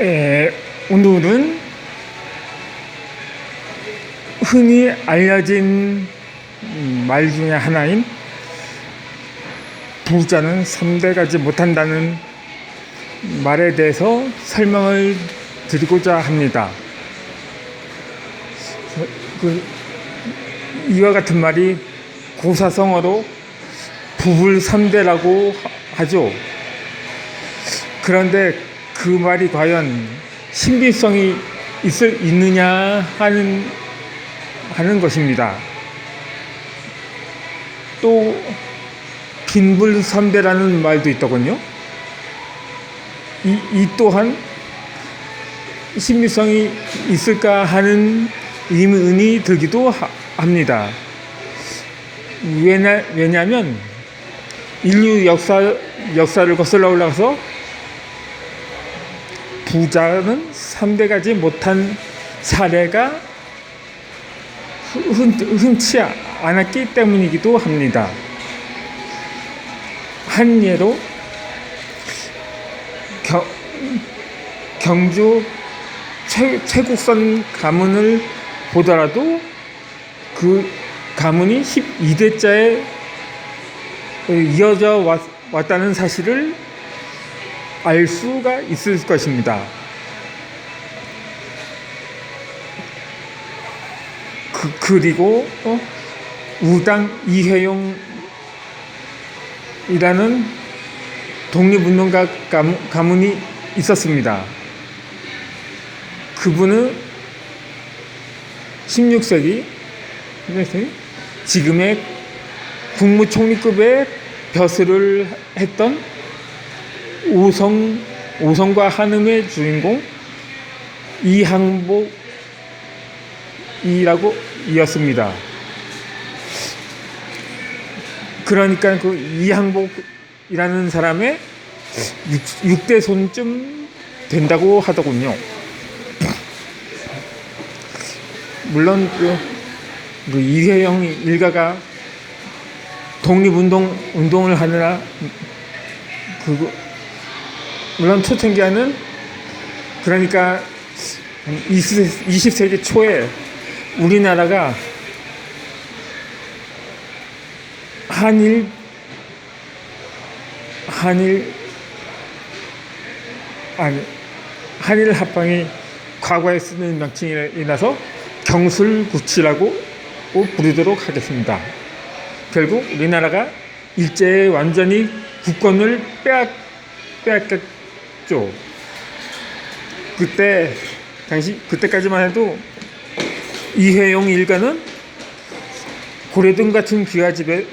에, 오늘은 흔히 알려진 음, 말 중에 하나인 부자는 3대 가지 못한다는 말에 대해서 설명을 드리고자 합니다. 그, 이와 같은 말이 고사성어로 부불 3대라고 하죠. 그런데 그 말이 과연 신빙성이 있을, 있느냐 하는, 하는 것입니다. 또, 빈불 3대라는 말도 있더군요. 이, 이 또한 신빙성이 있을까 하는 의문이 들기도 하, 합니다. 왜냐, 왜냐하면 인류 역사, 역사를 거슬러 올라가서 부자는 3대 가지 못한 사례가 흔, 흔치 않았기 때문이기도 합니다. 한 예로 경, 경주 최, 최국선 가문을 보더라도 그 가문이 12대자에 이어져 왔, 왔다는 사실을 알 수가 있을 것입니다. 그, 그리고 어? 우당 이회용이라는 독립운동가 가문, 가문이 있었습니다. 그분은 16세기 지금의 국무총리급의 벼슬을 했던 오성 오성과 한음의 주인공 이항복이라고 이었습니다. 그러니까 그 이항복이라는 사람의 6, 대 손쯤 된다고 하더군요. 물론 그, 그 이회영 일가가 독립운동 운동을 하느라 그 물론 초창기에는 그러니까 20, 20세기 초에 우리나라가 한일 한일 아니 한일 합방이 과거에 쓰는 명칭이라서 경술구치라고 부르도록 하겠습니다. 결국 우리나라가 일제에 완전히 국권을 빼앗, 빼앗겼 죠. 그때, 당시, 그때까지만 해도 이회용 일가는 고래등 같은 귀하 집에,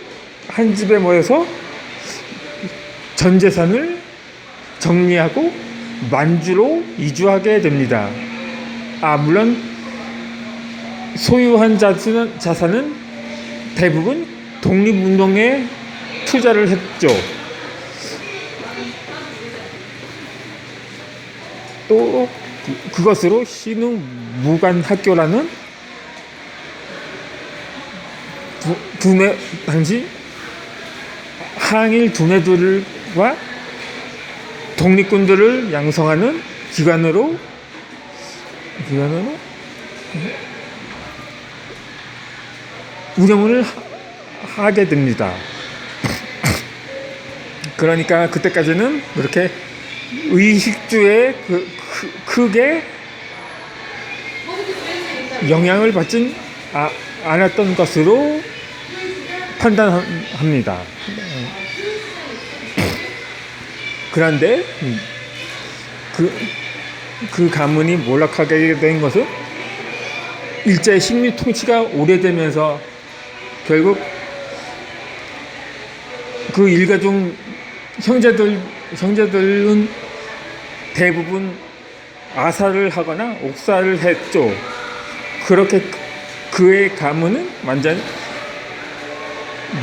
한 집에 모여서 전 재산을 정리하고 만주로 이주하게 됩니다. 아, 물론 소유한 자산은, 자산은 대부분 독립운동에 투자를 했죠. 또 그것으로 신흥 무관학교라는 두, 두뇌 당시 항일 두뇌들과 독립군들을 양성하는 기관으로 기관으로 운영을 하게 됩니다. 그러니까 그때까지는 그렇게 의식주에 그, 크, 크게 영향을 받진 아, 않았던 것으로 판단합니다. 그런데 그, 그 가문이 몰락하게 된 것은 일제 식민 통치가 오래되면서 결국 그 일가족 형제들 형제들은 대부분 아사를 하거나 옥사를 했죠. 그렇게 그의 가문은 완전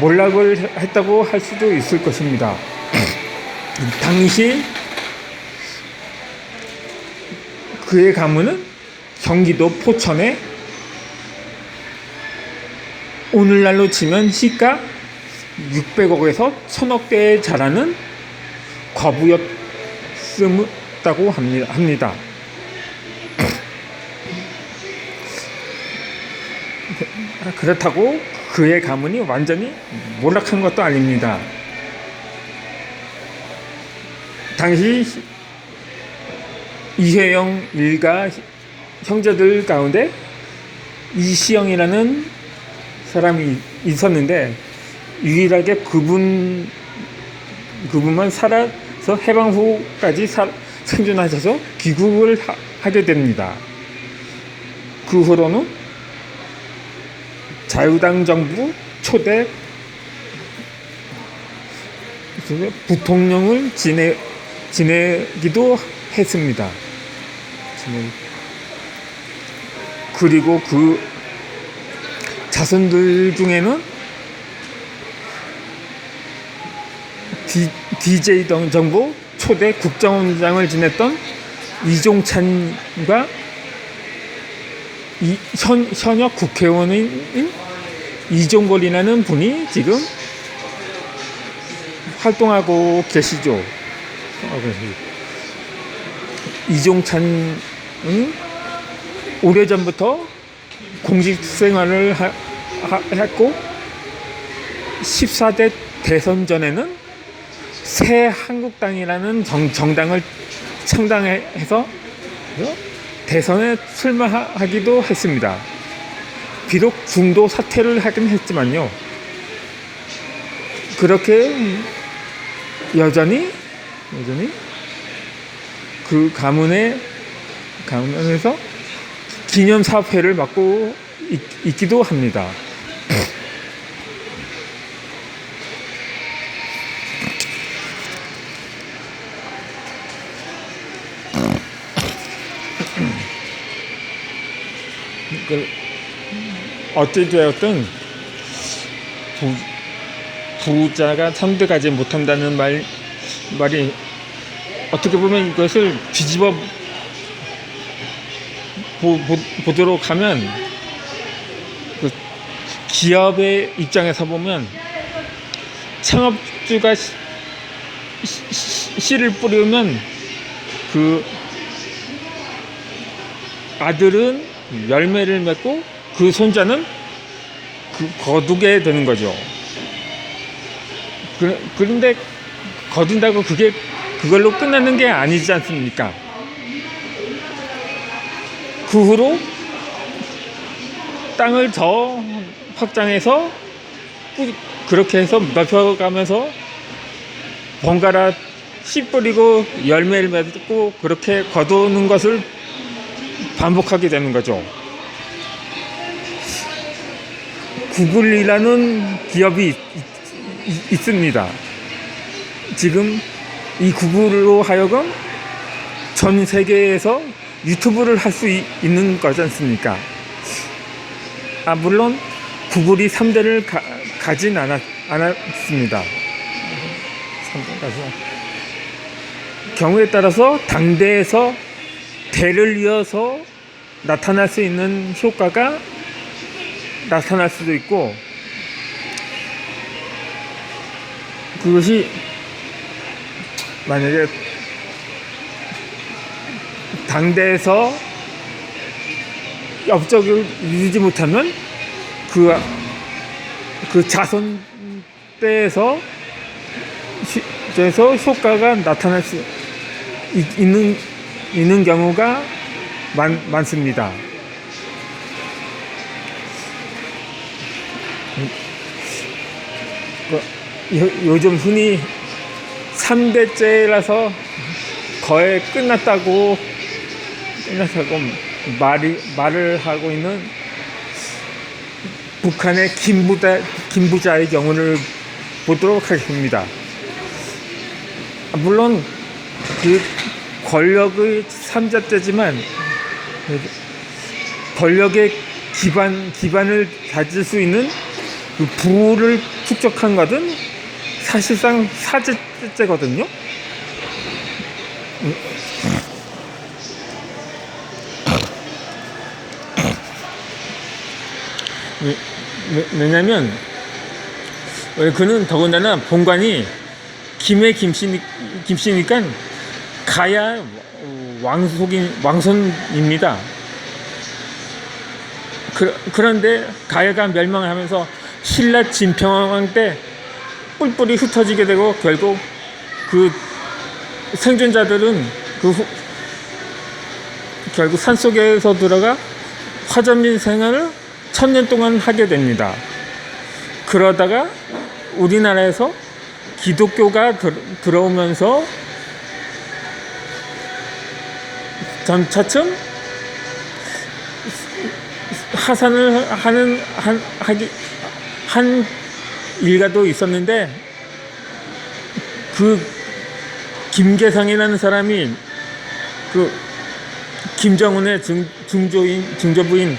몰락을 했다고 할 수도 있을 것입니다. 당시 그의 가문은 경기도 포천에 오늘날로 치면 시가 600억에서 1000억대에 자라는 과부였다고 합니다. 그렇다고 그의 가문이 완전히 몰락한 것도 아닙니다. 당시 이회영 일가 형제들 가운데 이시영이라는 사람이 있었는데 유일하게 그분 그분만 살아서 해방 후까지 살- 생존하셔서 귀국을 하, 하게 됩니다. 그 후로는 자유당 정부 초대 부통령을 지내 지내기도 했습니다. 그리고 그 자손들 중에는 디, DJ 당 정부 초대 국정원장을 지냈던 이종찬과 이, 현, 현역 국회의원인 이종걸이라는 분이 지금 활동하고 계시죠. 어, 그래서 이종찬은 오래전부터 공직 생활을 하, 하- 했고 14대 대선 전에는 새 한국당이라는 정, 정당을 창당해서 대선에 출마하기도 했습니다. 비록 중도 사퇴를 하긴 했지만요. 그렇게 여전히 여전히 그 가문의 가문에서 기념 사업회를 맡고 있, 있기도 합니다. 그 어찌되었든 부, 부자가 상대가지 못한다는 말 말이 어떻게 보면 이것을 뒤집어 보, 보, 도록 하면 그 기업의 입장에서 보면 창업주가 씨- 씨- 씨- 씨를 뿌리면 그 아들은 열매를 맺고 그 손자는 그 거두게 되는 거죠. 그, 그런데 거둔다고 그게 그걸로 끝나는 게 아니지 않습니까? 그 후로 땅을 더 확장해서 꾸- 그렇게 해서 넓혀가면서 번갈아 씨 뿌리고 열매를 맺고 그렇게 거두는 것을 반복하게 되는 거죠. 구글이라는 기업이 있, 있- 있습니다. 지금 이 구글로 하여금 전 세계에서 유튜브를 할 수 있는 거지 않습니까? 아, 물론 구글이 3대를 가, 가진 않았, 않았습니다. 3대 가서 경우에 따라서 당대에서 대를 이어서 나타날 수 있는 효과가 나타날 수도 있고 그것이 만약에 당대에서 업적을 이루지 못하면 그, 그 자손 때에서 시- 에서 효과가 나타날 수 있- 있는 있는 경우가 많, 많습니다. 그, 요, 요즘 흔히 3대째라서 거의 끝났다고 끝났다고 말이 말을 하고 있는 북한의 김부자 김부자의 경우를 보도록 하겠습니다. 물론 그 권력의 삼자째지만 권력의 기반 기반을 가질 수 있는 그 부를 축적한 것은 사실상 사제째거든요. 왜냐면 왜 그는 더군다나 본관이 김해 김씨 김씨니까 가야 왕속인 왕손입니다. 그, 그런데 가야가 멸망을 하면서 신라 진평왕 때 뿔뿔이 흩어지게 되고 결국 그 생존자들은 그 후- 결국 산속에서 들어가 화전민 생활을 천년 동안 하게 됩니다. 그러다가 우리나라에서 기독교가 들, 들어오면서 점차쯤 하산을 하는 한 하기 한 일가도 있었는데 그 김계상이라는 사람이 그 김정은의 중, 중조인 중조부인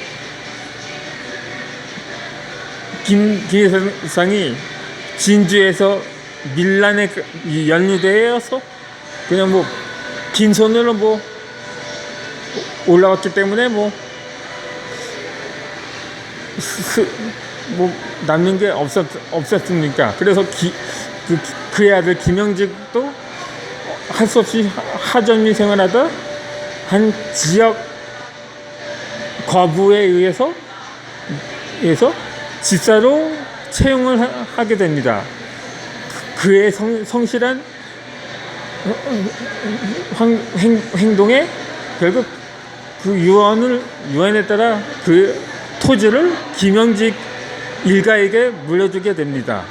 김계상이 진주에서 밀란에 그- 이 연루되어서 그냥 뭐 빈손으로 뭐 올라왔기 때문에 뭐, 스, 뭐 남는 게 없었, 없었습니까? 그래서 기, 그, 그의 아들 김영직도 할 수 없이 하- 하전민 생활하다 한 지역 거부에 의해서 의해서 집사로 채용을 하- 하게 됩니다. 그의 성, 성실한 황- 행, 행동에 결국 그 유언을 유언에 따라 그 토지를 김영직 일가에게 물려주게 됩니다.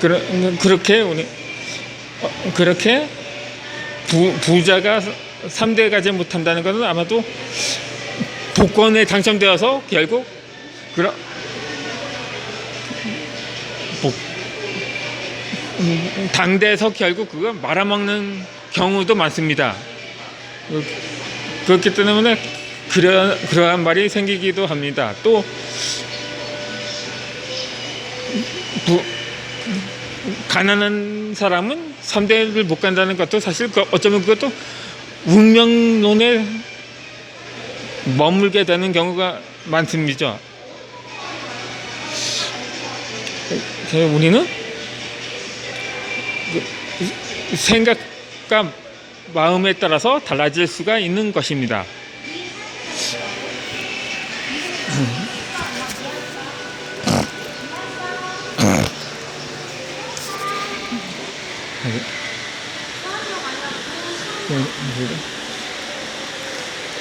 그러, 그렇게 우리 어, 그렇게 부, 부자가 3대 가지 못한다는 것은 아마도 복권에 당첨되어서 결국 그런 당대에서 결국 그거 말아먹는 경우도 많습니다. 그- 그렇기 때문에 그러, 그러한 말이 생기기도 합니다. 또 부, 가난한 사람은 3대를 못 간다는 것도 사실 그 어쩌면 그것도 운명론에 머물게 되는 경우가 많습니다. 우리는 그 생각과 마음에 따라서 달라질 수가 있는 것입니다.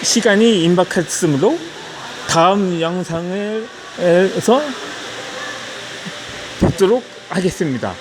시간이 임박했으므로 다음 영상에서 뵙도록 하겠습니다.